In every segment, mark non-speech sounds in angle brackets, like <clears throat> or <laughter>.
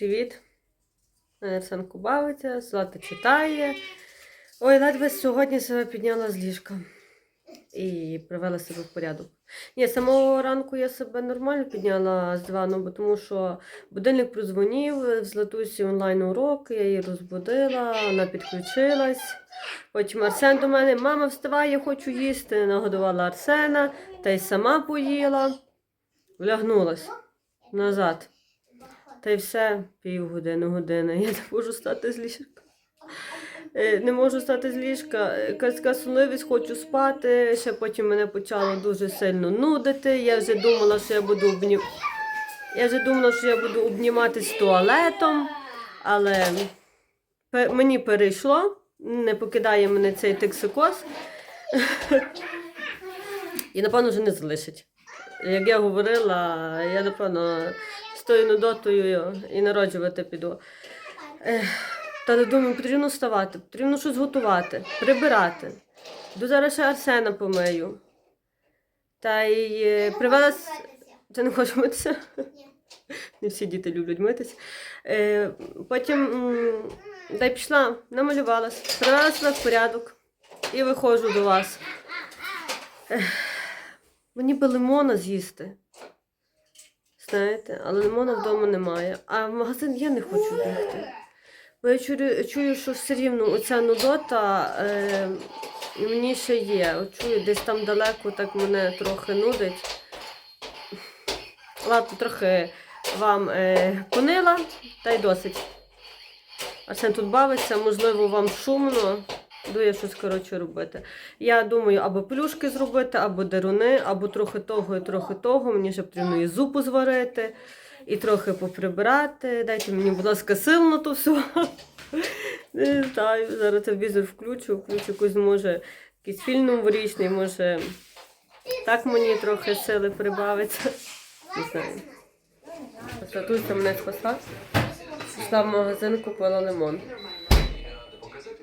привіт! Арсенко бавиться, Злата читає. Ой, ледве сьогодні себе підняла з ліжка і привела себе в порядок. Ні, самого ранку я себе нормально підняла з дивану, бо тому що будильник прозвонів, в Златусі онлайн урок, я її розбудила, вона підключилась. Потім Арсен до мене, мама, вставай, я хочу їсти. Нагодувала Арсена, та й сама поїла, влягнулась назад. Та й все, півгодини, години. Я не можу стати з ліжка. Е, Не можу стати з ліжка. Якась така сонливість, хочу спати. Ще потім мене почало дуже сильно нудити. Я вже думала, що я буду обнім... Я вже думала, що я буду обніматись туалетом, але мені перейшло, не покидає мене цей токсикоз. І напевно вже не залишить. Як я говорила, я напевно тою нудотою і народжувати піду. Та не думаю, потрібно вставати, потрібно щось готувати, прибирати. Йду зараз ще Арсена помию. Та й е, привела. Ти не хочеш митися? Не всі діти люблять митись. Е, потім та й пішла, намалювалась, привела себе в порядок і виходжу до вас. Мені би лимона з'їсти. Знаєте, але лимона вдома немає. А в магазин я не хочу бігти. Бо я чую, чую що все рівно оця нудота е, мені ще є. Чую, десь там далеко так мене трохи нудить. Ладно, трохи вам е, понила, та й досить. Арсен тут бавиться, можливо, вам шумно. Йду я щось коротше робити. Я думаю, або плюшки зробити, або деруни, або трохи того і трохи того. Мені ще потрібно і зупу зварити, і трохи поприбирати. Дайте мені, будь ласка, сил на то все. Не знаю, зараз телевізор включу, включу якусь, може, якийсь фільм новорічний, може так мені трохи сили прибавиться. Не знаю. Татуся мене спасла. Пішла в магазин, купила лимон.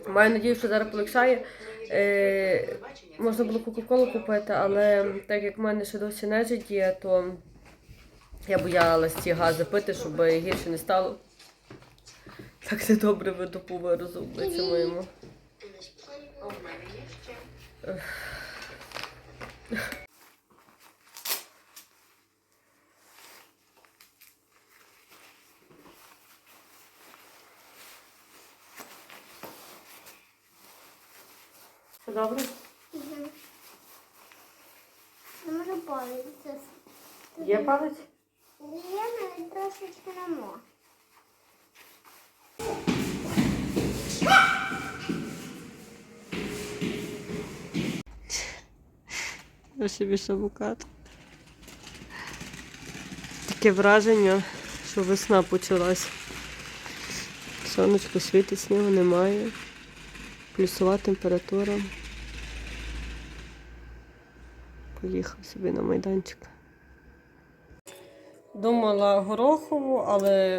Маю надію, що зараз полегшає. Е, можна було Кока-Колу купити, але так як в мене ще досі нежить є, то я боялась ці гази пити, щоб гірше не стало. Так не добре виду по виразу обличчя моєму. Добре? Не можу повідатися. Є палець? Є навіть трошечки намо. Я собі самокат. Таке враження, що весна почалась. Сонечко світить, снігу немає. Плюсова температура. Поїхав собі на майданчик. Думала горохову, але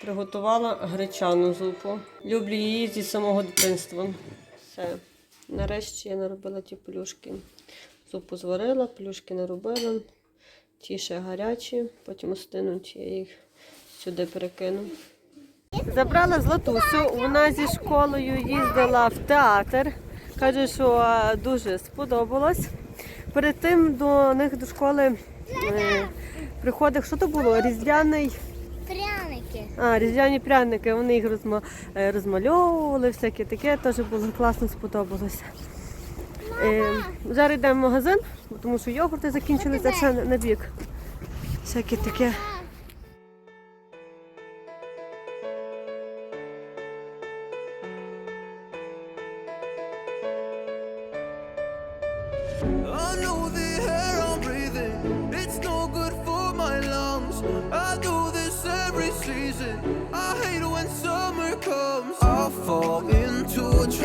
приготувала гречану зупу. Люблю її зі самого дитинства. Все. Нарешті я наробила ті плюшки. Зупу зварила, плюшки наробила. Ті ще гарячі, потім остинуть, я їх сюди перекину. Забрала Златусю, вона зі школою їздила в театр. Каже, що дуже сподобалось. Перед тим до них до школи е, приходив, що то було? Різдвяний. Пряники. А, різдвяні пряники, вони їх розма... е, розмальовували, всяке таке, теж було класно сподобалося. Е, зараз йдемо в магазин, тому що йогурти закінчилися ще на на бік. Всяке таке.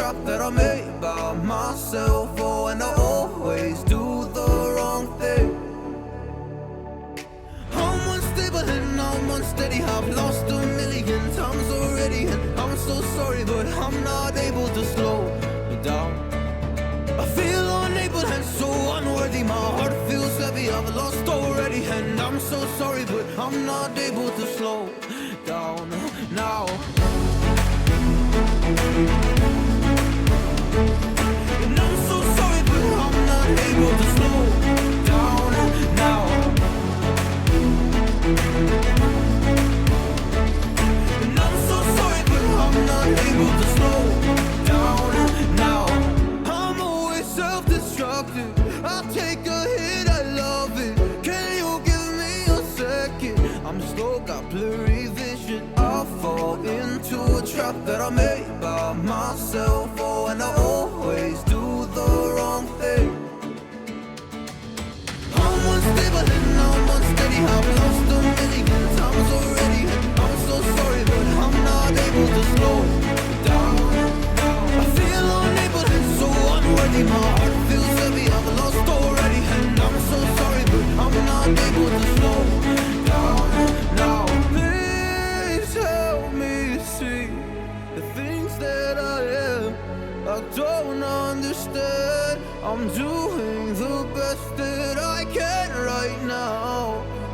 Trap that I made by myself. Oh, and I always do the wrong thing. I'm unstable and I'm unsteady. I've lost a million times already, and I'm so sorry, but I'm not able to slow down. I feel unable and so unworthy. My heart feels heavy. I've lost already, and I'm so sorry, but I'm not able to slow down. now.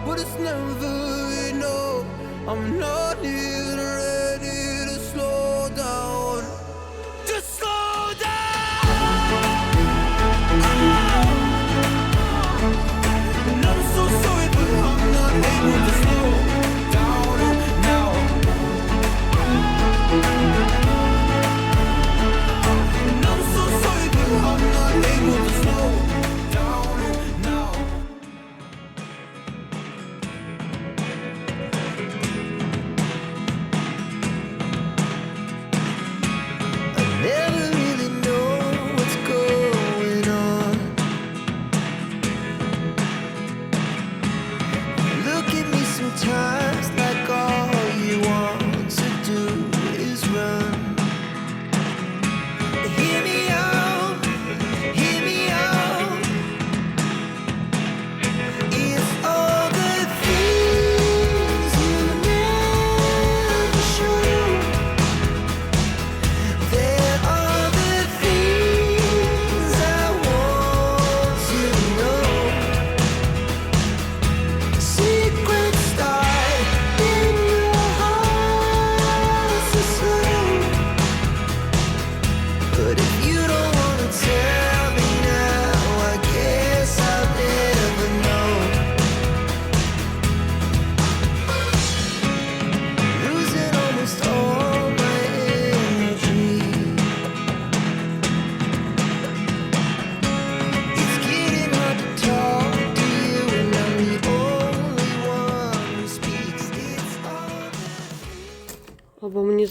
But it's never enough. I'm not even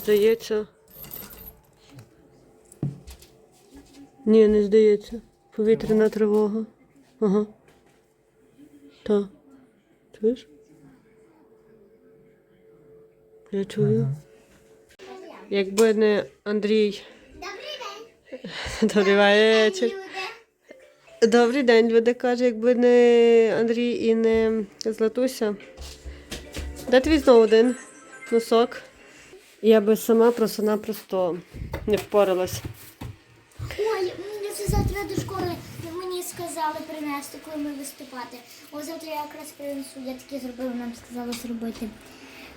здається. Ні, не здається. Повітряна тривога. Ага. Так. Чуєш? Я чую. Якби не Андрій. Добрий день. <laughs> Добрий вечір. Добрий день, люди каже, якби не Андрій і не Златуся. Де твій знову один носок? Я би сама просто-напросто не впоралась. Ой, мені це завтра до школи мені сказали принести, коли ми виступати. О, завтра я якраз принесу, я таке зробила, нам сказали зробити.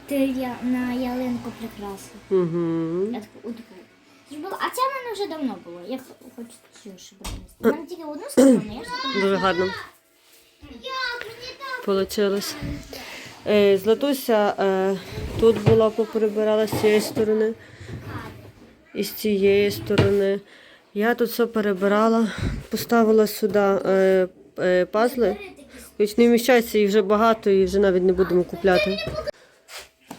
Ти я на ялинку прикраси. Угу. Я таку отаку. Зробила. А це в мене вже давно було. Я хочу цю ще принести. У тільки одну <clears throat> сторону, я ще Дуже гарно Як мені так? Получилось. Е, Златуся е, тут була, поприбирала з цієї сторони і з цієї сторони. Я тут все перебирала, поставила сюди е, пазли. Хоч не вміщається, їх вже багато, і вже навіть не будемо купляти.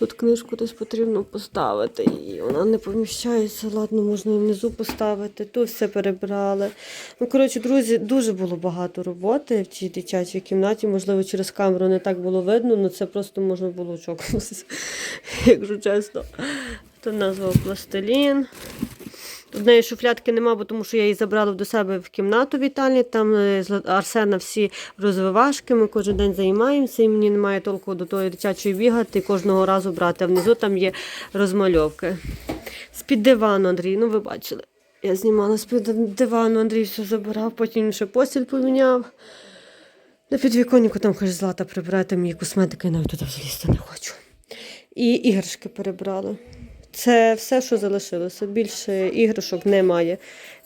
Тут книжку десь потрібно поставити, і вона не поміщається. Ладно, можна і внизу поставити. то все перебрали. Ну, коротше, друзі, дуже було багато роботи в цій дитячій кімнаті. Можливо, через камеру не так було видно, але це просто можна було чокнутися, <laughs> якщо чесно. Тут назва пластилін. Тут в неї шуфлядки нема, бо тому що я її забрала до себе в кімнату вітальні. Там е, з Арсена всі розвивашки. Ми кожен день займаємося, і мені немає толку до тої дитячої бігати і кожного разу брати. А внизу там є розмальовки. З-під дивану, Андрій, ну ви бачили. Я знімала з-під дивану, Андрій все забирав, потім ще постіль поміняв. На підвіконнику там каже, злата прибирає, там її косметика, я навіть туди залізти не хочу. і іграшки перебрали. Це все, що залишилося. Більше іграшок немає.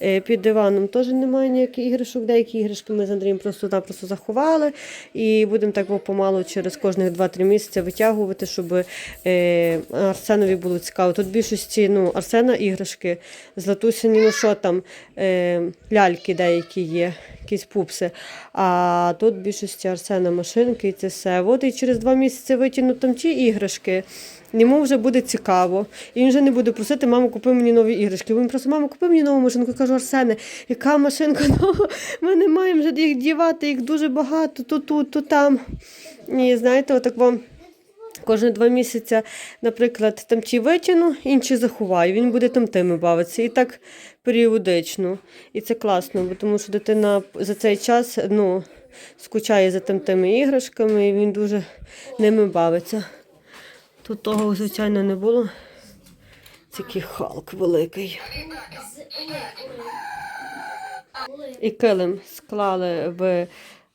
Е, Під диваном теж немає ніяких іграшок. Деякі іграшки ми з Андрієм просто-напросто заховали. І будемо так помалу через кожних 2-3 місяці витягувати, щоб е, Арсенові було цікаво. Тут більшості ну, Арсена іграшки, Златуся, ні ну що там, е, ляльки деякі є, якісь пупси. А тут більшості Арсена машинки і це все. От і через 2 місяці витягнуть там ті іграшки. Йому вже буде цікаво. І він вже не буде просити, маму, купи мені нові іграшки. Він просто, мама, купи мені нову машинку. Я кажу, Арсене, яка машинка нова? Ми не маємо вже їх дівати, їх дуже багато, то тут, то там. І знаєте, отак вам. Кожні два місяці, наприклад, там ті витягну, інші заховаю. Він буде там тими бавитися. І так періодично. І це класно, бо тому що дитина за цей час ну, скучає за тим тими іграшками, і він дуже ними бавиться. Тут того, звичайно, не було. Такий халк великий. І килим склали в,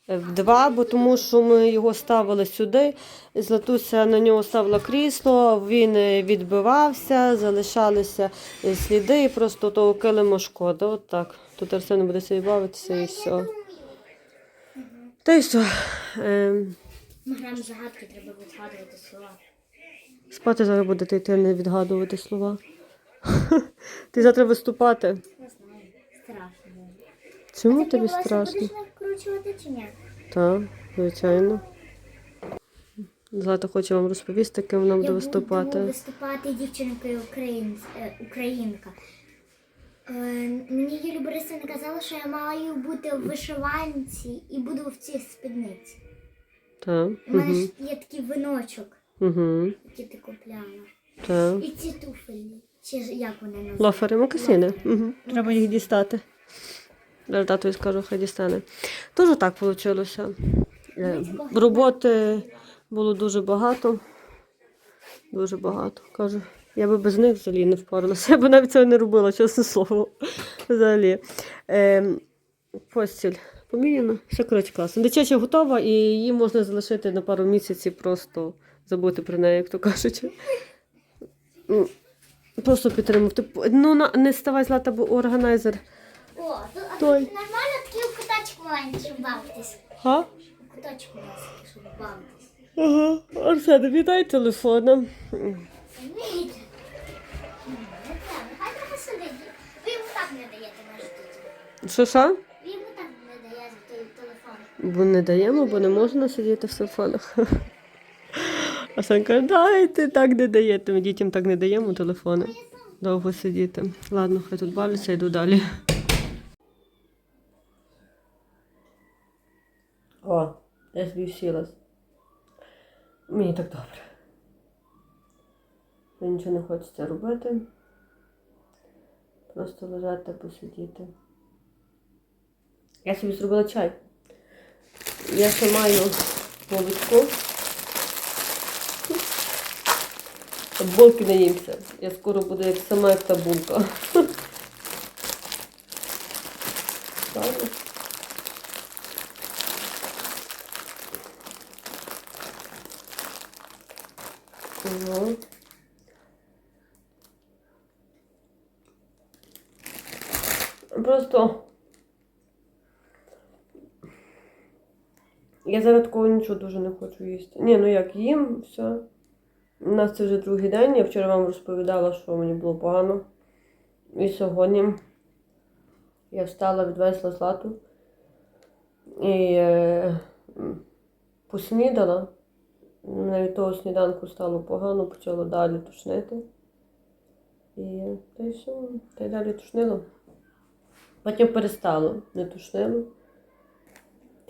в два, бо тому що ми його ставили сюди. Златуся на нього ставила крісло, він відбивався, залишалися сліди, і просто того килима шкода. От так. Тут Арсен буде собі бавитися і все. Та й все. Ем, Ми граємо загадки, треба відгадувати слова. Спати зараз будете йти, не відгадувати слова. Ти завтра виступати. Не знаю. Страшно. Чому тобі страшно? будеш накручувати чи ні? Так, звичайно. Злата хоче вам розповісти, ким вона буде Я виступати. буду виступати дівчинкою е, українка. Е, мені Юлія Борисівна казала, що я маю бути в вишиванці і буду в цій спідниці. Так. У мене Угу. ж є такий виночок, Угу. який ти купляла. Так. І ці туфелі. Чи як вони називають? Лофери, мокасини. Угу. Треба їх дістати. Зараз татові скажу, хай дістане. Тоже так вийшло. Роботи було дуже багато. Дуже багато. Кажу, я би без них взагалі не впоралася. Я б навіть цього не робила, чесне слово. Взагалі. Ем, постіль поміняно. Все коротше класно. Дитяча готова і її можна залишити на пару місяців, просто забути про неї, як то кажуть. Ну, Просто підтримувати. Ну, не ставай злата, бо органайзер. О, тут, Той. нормально такий у куточку маленький, щоб бавитись. Га? У куточку щоб бавитись. Ага. Арсен, віддай телефоном. Вийде. Хай трохи сидить. Ви йому так не даєте наш дітям. Що що? Бо не даємо, бо не можна сидіти в телефонах. Арсен каже, дайте, так не даєте. Ми дітям так не даємо телефони. Довго сидіти. Ладно, хай тут бавляться, йду далі. О, я собі. Мені так добре. Мені нічого не хочеться робити. Просто лежати, посидіти. Я собі зробила чай. Я ще маю молочко. Булки наїмся. Я скоро буду як сама як та булка. Просто я зараз такого нічого дуже не хочу їсти. Ні, ну як їм, все. У нас це вже другий день. Я вчора вам розповідала, що мені було погано. І сьогодні я встала, відвезла злату і е, поснідала. Навіть того сніданку стало погано, почало далі тушнити. І та й все, та й далі тушнило. Потім перестало, не тушнило.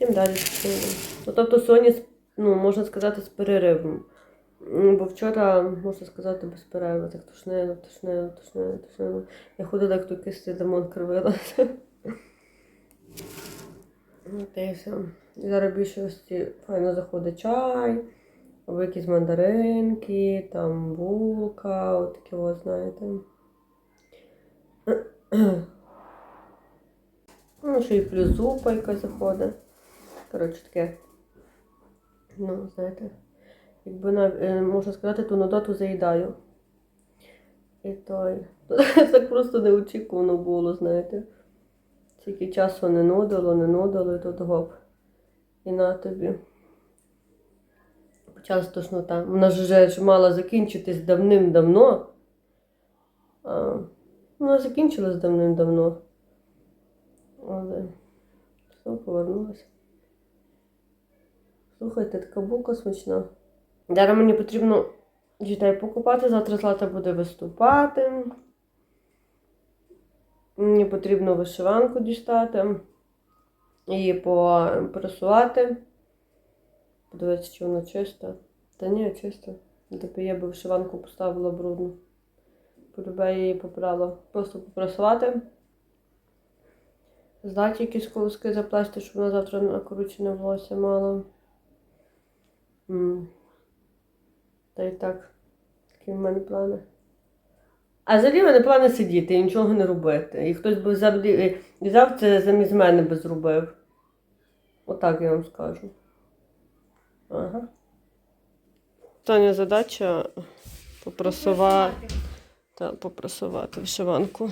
Тим далі. Ну, тобто сьогодні, ну, можна сказати, з переривом. Бо вчора, можна сказати, без перерви так тушнило, тушнило, тушнило, тушнило. Я ходила, як той кислий лимон кривилася. <laughs> І зараз більшості файно заходить чай, або якісь мандаринки, там булка, от таке, от, знаєте. <clears throat> Ну, ще й плюс зупа якась заходить. Коротше таке. Ну, знаєте. Якби е, можна сказати, ту нудоту заїдаю. І той. <laughs> Так просто неочікувано було, знаєте. Тільки часу не нудило, не нудило, і тут гоп. І на тобі. Почалась тошнота. Вона ж вже мала закінчитись давним-давно. А, вона закінчилась давним-давно. Але все повернулася. Слухайте, така булка смачна. Зараз мені потрібно дітей покупати, завтра Злата буде виступати. Мені потрібно вишиванку дістати, її попресувати. Подивитися, чи вона чиста. Та ні, чиста. Тобто я би вишиванку поставила брудну. Полюбе її попрала. Просто попресувати. Здати якісь колоски заплести, щоб вона завтра накручене волосся мала. Та й так. Такі в мене плани. А взагалі в мене плани сидіти і нічого не робити. І хтось би завжди взяв це замість мене би зробив. Отак я вам скажу. Ага. Остання задача попрасувати, та, попрасувати вишиванку.